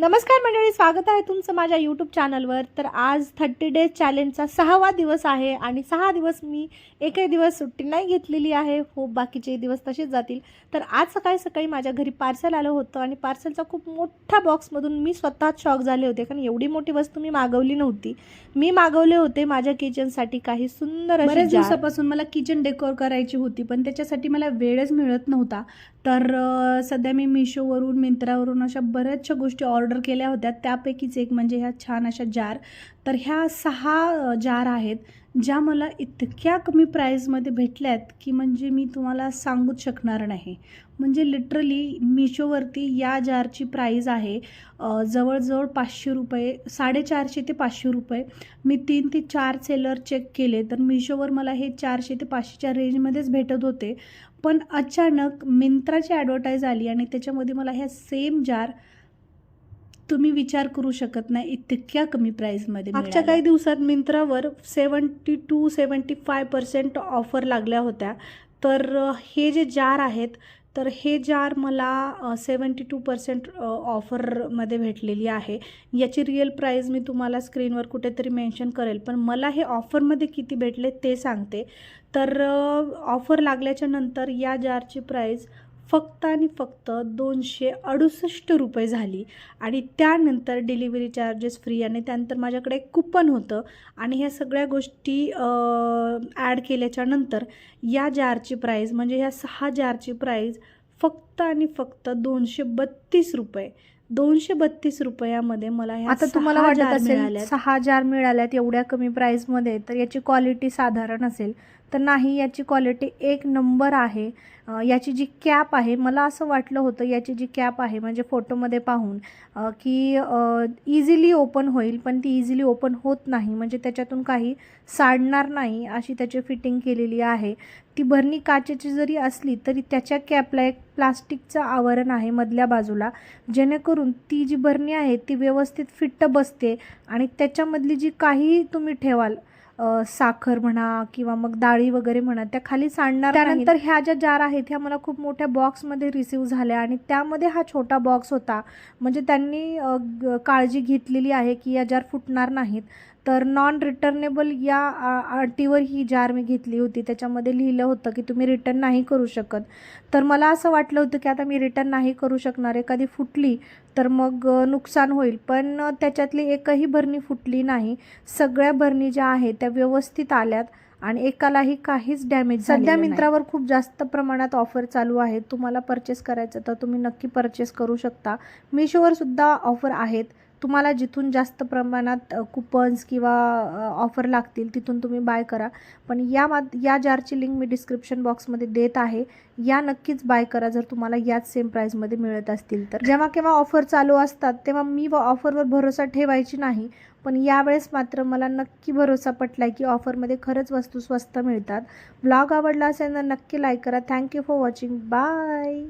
नमस्कार मंडळी स्वागत आहे तुमचं माझ्या यूट्यूब चॅनलवर तर आज थर्टी डेज चॅलेंजचा सहावा दिवस आहे आणि सहा दिवस मी एकही दिवस सुट्टी नाही घेतलेली आहे. हो बाकीचे दिवस तसेच जातील. तर आज सकाळी सकाळी माझ्या घरी पार्सल आलं होतं आणि पार्सलचा खूप मोठ्या बॉक्समधून मी स्वतःच शॉक झाले होते. कारण एवढी मोठी वस्तू मी मागवली नव्हती. मी मागवले होते माझ्या किचनसाठी काही सुंदर बऱ्याच. दिवसापासून मला किचन डेकोर करायची होती पण त्याच्यासाठी मला वेळच मिळत नव्हता. तर सध्या मी मिशोवरून मिंत्रावरून अशा बऱ्याचशा गोष्टी ऑर्डर ऑर्डर केल्या होत्या. त्यापैकीच एक म्हणजे ह्या छान अशा जार. तर ह्या सहा जार आहेत ज्या मला इतक्या कमी प्राईजमध्ये भेटल्या आहेत की म्हणजे मी तुम्हाला सांगूच शकणार नाही. म्हणजे लिटरली मिशोवरती या जारची प्राईज आहे जवळजवळ पाचशे रुपये साडेचारशे ते पाचशे रुपये. मी तीन ते चार सेलर चेक केले तर मिशोवर मला हे चारशे ते पाचशेच्या रेंजमध्येच भेटत होते. पण अचानक मिंत्राची ॲडव्हर्टाईज आली आणि त्याच्यामध्ये मला ह्या सेम जार तुम्ही विचार करू शकत नाही इतक्या कमी प्राईजमध्ये मागच्या काही दिवसात मिंत्रावर seventy two seventy five percent offer लागल्या होत्या. तर हे जे जार आहेत तर हे जार मला सेवन्टी टू पर्सेंट ऑफरमध्ये भेटलेली आहे. याची रिअल प्राईज मी तुम्हाला स्क्रीनवर कुठेतरी मेन्शन करेल पण मला हे ऑफरमध्ये किती भेटले ते सांगते. तर ऑफर लागल्याच्या नंतर या जारची प्राईज फक्त आणि फक्त दोनशे अडुसष्ट रुपये झाली. आणि त्यानंतर डिलिव्हरी चार्जेस फ्री आणि त्यानंतर माझ्याकडे एक कुपन होतं. आणि ह्या सगळ्या गोष्टी ॲड केल्याच्यानंतर या जारची प्राईज म्हणजे ह्या सहा जारची प्राईज फक्त आणि फक्त दोनशे बत्तीस रुपये. दोनशे बत्तीस रुपयामध्ये मला आता तुम्हाला वाटत असेल. सहा जार मिळाल्यात एवढ्या कमी प्राईजमध्ये तर याची क्वालिटी साधारण असेल. तर नाही याची क्वालिटी एक नंबर आहे. याची जी कॅप आहे मला असं वाटलं होतं याची जी कॅप आहे म्हणजे फोटोमध्ये पाहून की इझिली ओपन होईल पण ती इझिली ओपन होत नाही. म्हणजे त्याच्यातून काही साडणार नाही अशी त्याची फिटिंग केलेली आहे. ती भरणी काचेची जरी असली तरी त्याच्या कॅपला एक प्लास्टिकचं आवरण आहे मधल्या बाजूला. जेणेकरून ती जी भरणी आहे ती व्यवस्थित फिट्ट बसते आणि त्याच्यामधली जी काही तुम्ही ठेवाल साखर म्हणा किंवा मग डाळी वगैरे म्हणा त्या खाली सांडणार त्यानंतर ह्या ज्या जार आहेत ह्या मला खूप मोठ्या बॉक्समध्ये रिसीव झाल्या आणि त्यामध्ये हा छोटा बॉक्स होता. म्हणजे त्यांनी काळजी घेतलेली आहे की या जार फुटणार नाहीत. तर नॉन रिटर्नेबल या अटीवर ही जार मी घेतली होती. त्याच्यामध्ये लिहिलं होतं की तुम्ही रिटर्न नाही करू शकत. तर मला असं वाटलं होतं की आता मी रिटर्न नाही करू शकणार. एखादी फुटली तर मग नुकसान होईल. पण त्याच्यातली एकही भरणी फुटली नाही. सगळ्या भरणी ज्या आहेत त्या व्यवस्थित आल्यात आणि एकालाही काहीच डॅमेज सध्या मिंत्रावर खूप जास्त प्रमाणात ऑफर चालू आहे तुम्हाला परचेस करायचं तर तुम्ही नक्की परचेस करू शकता. मिशोवर सुद्धा ऑफर आहेत. तुम्हाला जिथून जास्त प्रमाणात कुपन्स किंवा ऑफर लागतील तिथून तुम्ही बाय करा. पण या मा या जारची लिंक मी डिस्क्रिप्शन बॉक्समध्ये देत आहे. या नक्कीच बाय करा जर तुम्हाला याच सेम प्राईजमध्ये मिळत असतील तर. जेव्हा केव्हा ऑफर चालू असतात तेव्हा मी व ऑफरवर भरोसा ठेवायची नाही. पण यावेळेस मात्र मला नक्की भरोसा पटला की ऑफरमध्ये खरंच वस्तू स्वस्त मिळतात. ब्लॉग आवडला असेल तर नक्की लाईक करा. Thank you for watching bye